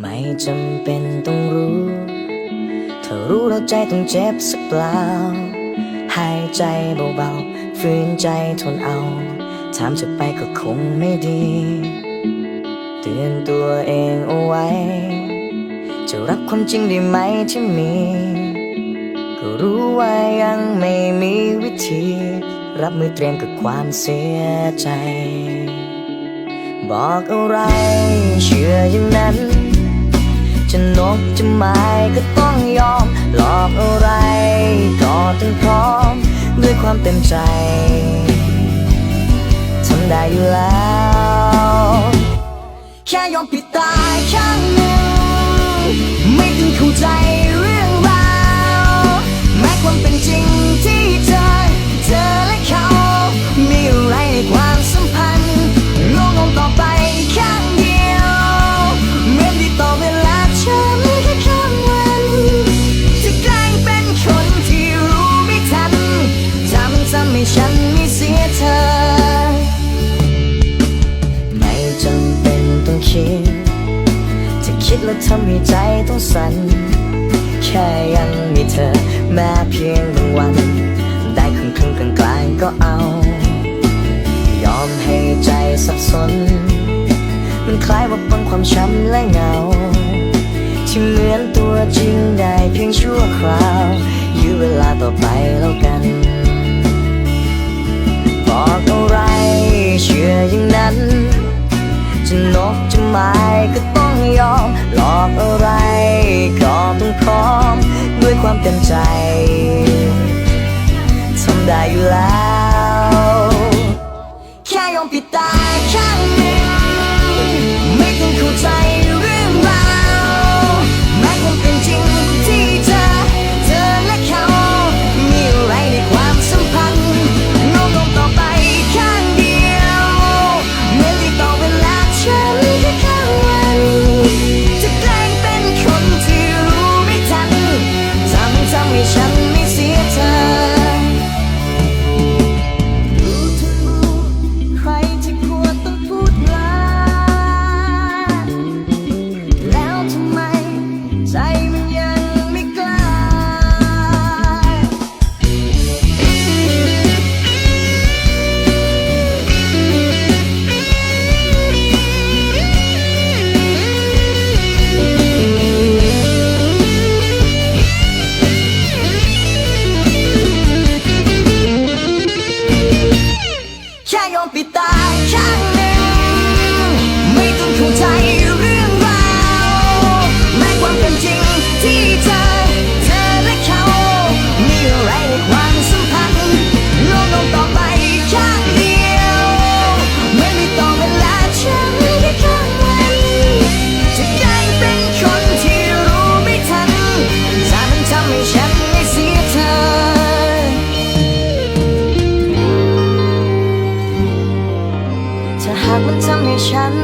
ไม่จำเป็นต้องรู้ถ้ารู้แล้วใจต้องเจ็บสักเปล่า หายใจเบาๆฝืนใจทนเอา ถามจะไปก็คงไม่ดี เตือนตัวเองเอาไว้ จะรับความจริงได้ไหมที่มี ก็รู้ว่ายังไม่มีวิธี รับมือเตรียมกับความเสียใจ บอกอะไรเชื่ออย่างนั้น จะนกจะไม้ก็ต้องยอม หลอกอะไรก็ต้องพร้อม ด้วยความเต็มใจทำได้อยู่แล้ว แค่ยอมปิดตาข้างหนึ่ง ไม่เสียเธอ ไม่จำเป็นต้องคิด จะคิดแล้วทำให้ใจต้องสั่น แค่ยังมีเธอ แม้เพียงบางวัน ได้ครึ่งครึ่งกลางกลางๆก็เอา ยอมให้ใจสับสน มันคล้ายว่าปนความช้ำและเหงา ที่เหมือนตัวจริงได้เพียงชั่วคราวยื้อเวลาต่อไปแล้วกัน เชื่ออย่างนั้น จะนกจะไม้ก็ต้องยอม หลอกอะไรก็ต้องพร้อม ด้วยความเต็มใจทำได้อยู่แล้ว แค่ยอมปิดตาข้าง Sai หากมันทำให้ฉัน